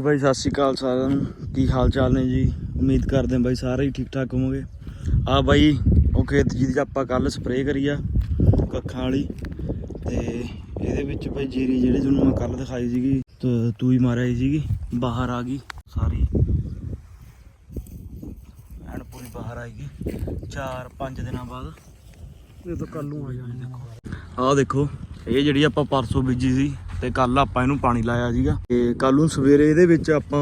ਬਾਈ ਸਤਿ ਸ਼੍ਰੀ ਅਕਾਲ ਸਾਰਿਆਂ ਨੂੰ। ਕੀ ਹਾਲ ਚਾਲ ਨੇ ਜੀ? ਉਮੀਦ ਕਰਦੇ ਹਾਂ ਬਾਈ ਸਾਰੇ ਹੀ ਠੀਕ ਠਾਕ ਹੋਵੋਗੇ। ਆ ਬਾਈ ਉਹ ਖੇਤ ਜਿਹਦੀ ਆਪਾਂ ਕੱਲ ਸਪਰੇਅ ਕਰੀ ਆ ਕੱਖਾਂ ਵਾਲੀ। ਤੇ ਇਹਦੇ ਵਿੱਚ ਬਾਈ ਜੀਰੀ ਜਿਹੜੀ ਤੁਹਾਨੂੰ ਮੈਂ ਕੱਲ ਦਿਖਾਈ ਸੀਗੀ ਤੇ ਹੀ ਮਾਰਿਆ ਸੀਗੀ ਬਾਹਰ ਆ ਗਈ ਸਾਰੀ। ਐਨ ਪੂਰੀ ਬਾਹਰ ਆਈ ਗਈ 4-5 ਦਿਨਾਂ ਬਾਅਦ। ਇਹ ਤਾਂ ਕੱਲ ਨੂੰ ਆ ਜਾਣੇ ਦੇਖੋ। ਆਹ ਦੇਖੋ ਇਹ ਜਿਹੜੀ ਆਪਾਂ ਪਰਸੋਂ ਬੀਜੀ ਸੀ ਤੇ ਕੱਲ ਆਪਾਂ ਇਹਨੂੰ ਪਾਣੀ ਲਾਇਆ ਸੀਗਾ। ਤੇ ਕੱਲ ਨੂੰ ਸਵੇਰੇ ਇਹਦੇ ਵਿੱਚ ਆਪਾਂ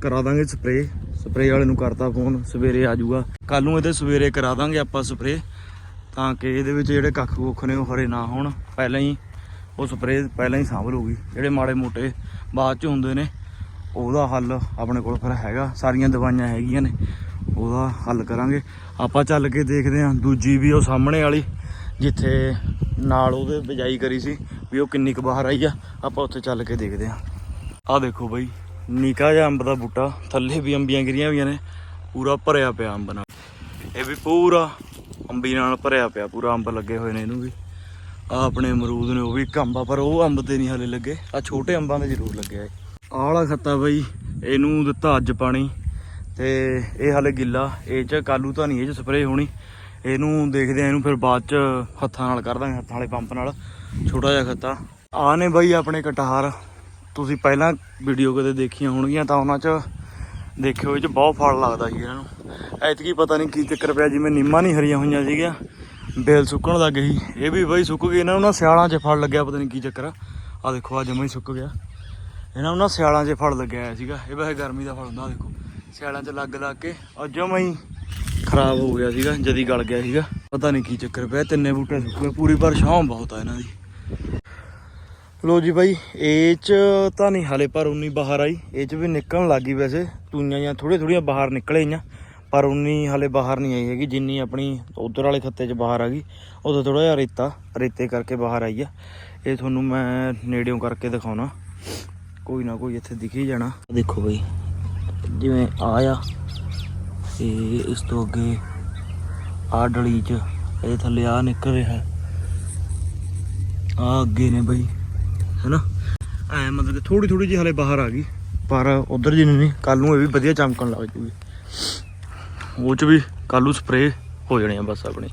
ਕਰਾ ਦਾਂਗੇ ਸਪਰੇ ਸਪਰੇ ਵਾਲੇ ਨੂੰ ਕਰਤਾ ਫੋਨ, ਸਵੇਰੇ ਆ ਜਾਊਗਾ। ਕੱਲ ਨੂੰ ਇਹਦੇ ਸਵੇਰੇ ਕਰਾ ਦਾਂਗੇ ਆਪਾਂ ਸਪਰੇ ਤਾਂ ਕਿ ਇਹਦੇ ਵਿੱਚ ਜਿਹੜੇ ਕੱਖ ਕੁੱਖ ਨੇ ਉਹ ਹਰੇ ਨਾ ਹੋਣ। ਪਹਿਲਾਂ ਹੀ ਉਹ ਸਪਰੇ ਪਹਿਲਾਂ ਹੀ ਸਾਂਭ ਲੂਗੀ ਜਿਹੜੇ ਮਾੜੇ ਮੋਟੇ ਬਾਅਦ ਚ ਹੁੰਦੇ ਨੇ, ਉਹਦਾ ਹੱਲ ਆਪਣੇ ਕੋਲ ਫਿਰ ਹੈਗਾ। ਸਾਰੀਆਂ ਦਵਾਈਆਂ ਹੈਗੀਆਂ ਨੇ, ਉਹਦਾ ਹੱਲ ਕਰਾਂਗੇ। ਆਪਾਂ ਚੱਲ ਕੇ ਦੇਖਦੇ ਹਾਂ, ਦੂਜੀ ਵੀ ਉਹ ਸਾਹਮਣੇ ਵਾਲੀ ਜਿੱਥੇ ਨਾਲ ਉਹਦੇ ਬਿਜਾਈ ਕਰੀ ਸੀ ਵੀ ਉਹ ਕਿੰਨੀ ਕੁ ਬਾਹਰ ਆਈ ਆ, ਆਪਾਂ ਉੱਥੇ ਚੱਲ ਕੇ ਦੇਖਦੇ ਹਾਂ ਆਹ ਦੇਖੋ ਬਈ, ਨਿਕਾ ਜਿਹਾ ਅੰਬ ਦਾ ਬੂਟਾ, ਥੱਲੇ ਵੀ ਅੰਬੀਆਂ ਗਿਰੀਆਂ ਹੋਈਆਂ ਨੇ, ਪੂਰਾ ਭਰਿਆ ਪਿਆ ਅੰਬ ਨਾਲ। ਇਹ ਵੀ ਪੂਰਾ ਅੰਬੀ ਨਾਲ ਭਰਿਆ ਪਿਆ, ਪੂਰਾ ਅੰਬ ਲੱਗੇ ਹੋਏ ਨੇ ਇਹਨੂੰ ਵੀ। ਆ ਆਪਣੇ ਅਮਰੂਦ ਨੇ, ਉਹ ਵੀ ਇੱਕ ਅੰਬ ਆ, ਪਰ ਉਹ ਅੰਬ ਤੇ ਨਹੀਂ ਹਲੇ ਲੱਗੇ। ਆ ਛੋਟੇ ਅੰਬਾਂ ਦੇ ਜ਼ਰੂਰ ਲੱਗਿਆ ਆਹ ਵਾਲਾ ਖੱਤਾ ਬਈ, ਇਹਨੂੰ ਦਿੱਤਾ ਅੱਜ ਪਾਣੀ, ਤੇ ਇਹ ਹਲੇ ਗਿੱਲਾ, ਇਹ ਚ ਕਾਲੂ ਤਾਂ ਨਹੀਂ ਇਹ ਚ ਸਪਰੇਅ ਹੋਣੀ। ਇਹਨੂੰ ਦੇਖਦੇ ਆ, ਇਹਨੂੰ ਫਿਰ ਬਾਅਦ ਚ ਹੱਥਾਂ ਨਾਲ ਕਰ ਦਾਂਗੇ, ਹੱਥਾਂ ਵਾਲੇ ਪੰਪ ਨਾਲ। ਛੋਟਾ ਜਿਹਾ ਖੱਤਾ। ਆ ਨੇ ਬਾਈ ਆਪਣੇ ਕਟਹਾਰ ਤੁਸੀਂ ਪਹਿਲਾਂ ਵੀਡੀਓ ਕਦੇ ਦੇਖੀਆਂ ਹੋਣਗੀਆਂ ਤਾਂ ਉਹਨਾਂ ਚ ਦੇਖਿਓ, ਇਹ ਚ ਬਹੁਤ ਫਲ ਲੱਗਦਾ ਸੀ ਇਹਨਾਂ ਨੂੰ। ਐਤਕੀ ਪਤਾ ਨਹੀਂ ਕੀ ਚੱਕਰ ਪਿਆ, ਜਿਵੇਂ ਨਿੰਮਾਂ ਨਹੀਂ ਹਰੀਆਂ ਹੋਈਆਂ ਸੀਗੀਆਂ, ਬੇਲ ਸੁੱਕਣ ਲੱਗ ਗਈ। ਇਹ ਵੀ ਬਾਈ ਸੁੱਕ ਗਈ, ਇਹਨਾਂ ਨੂੰ ਨਾ ਸਿਆਲਾਂ 'ਚ ਫਲ ਲੱਗਿਆ, ਪਤਾ ਨਹੀਂ ਕੀ ਚੱਕਰ ਆ। ਆਹ ਦੇਖੋ ਆ ਜਮਾ ਹੀ ਸੁੱਕ ਗਿਆ। ਇਹਨਾਂ ਨੂੰ ਨਾ ਸਿਆਲਾਂ 'ਚ ਫਲ ਲੱਗਿਆ ਹੋਇਆ ਸੀਗਾ। ਇਹ ਵੈਸੇ ਗਰਮੀ ਦਾ ਫਲ ਹੁੰਦਾ ਦੇਖੋ। ਸਿਆਲਾਂ 'ਚ ਲੱਗ ਲੱਗ ਕੇ ਆ ਜਮਾ ਹੀ ਖਰਾਬ ਹੋ ਗਿਆ ਸੀਗਾ, ਜਦੀ ਗਲ ਗਿਆ ਸੀਗਾ। ਪਤਾ ਨਹੀਂ ਕੀ ਚੱਕਰ ਪਿਆ, ਤਿੰਨੇ ਬੂਟੇ ਸੁੱਕੇ ਪੂਰੀ ਪਰ ਛਾਂ ਬਹੁਤ ਆ ਇਹਨਾਂ ਦੀ। ਲੋ ਜੀ ਬਾਈ, ਇਹ ਚ ਤਾਂ ਨਹੀਂ ਹਲੇ ਪਰ ਉਨੀ ਬਾਹਰ ਆਈ, ਇਹ ਚ ਵੀ ਨਿਕਲਣ ਲੱਗੀ ਵੈਸੇ, ਤੂਈਆਂ ਜਾਂ ਥੋੜੀਆਂ ਥੋੜੀਆਂ ਬਾਹਰ ਨਿਕਲੇ ਆਈਆਂ, ਪਰ ਉਨੀ ਹਲੇ ਬਾਹਰ ਨਹੀਂ ਆਈ ਹੈਗੀ, ਜਿੰਨੀ ਆਪਣੀ ਉਧਰ ਵਾਲੇ ਖੱਤੇ ਚ ਬਾਹਰ ਆ ਗਈ ਉਦੋਂ ਥੋੜਾ ਜਿਹਾ ਰੇਤਾ, ਰੇਤੇ ਕਰਕੇ ਬਾਹਰ ਆਈ ਆ। ਇਹ ਤੁਹਾਨੂੰ ਮੈਂ ਨੇੜਿਓਂ ਕਰਕੇ ਦਿਖਾਉਣਾ, ਕੋਈ ਨਾ ਕੋਈ ਇੱਥੇ ਦਿਖੀ ਜਾਣਾ। ਦੇਖੋ ਬਈ, ਜਿਵੇਂ ਆ ਆ ਤੇ ਇਸ ਤੋਂ ਅੱਗੇ ਆ ਡਲੀ ਚ ਇਹ ਥੱਲੇ ਆ ਨਿਕਲ ਰਿਹਾ ਆ ਅੱਗੇ ਨੇ ਬਈ, ਹੈਨਾ? ਐ ਮਤਲਬ ਕਿ ਥੋੜੀ ਥੋੜੀ ਜਿਹੀ ਹਲੇ ਬਾਹਰ ਆ ਗਈ। ਪਰ ਉਧਰ ਜੀ ਨਹੀਂ ਕੱਲ ਨੂੰ ਇਹ ਵੀ ਵਧੀਆ ਚਮਕਣ ਲੱਗ ਜੂਗੀ। ਉਹ ਚ ਵੀ ਕੱਲ ਨੂੰ ਸਪਰੇ ਹੋ ਜਾਣੇ ਆ ਬਸ ਆਪਣੀ।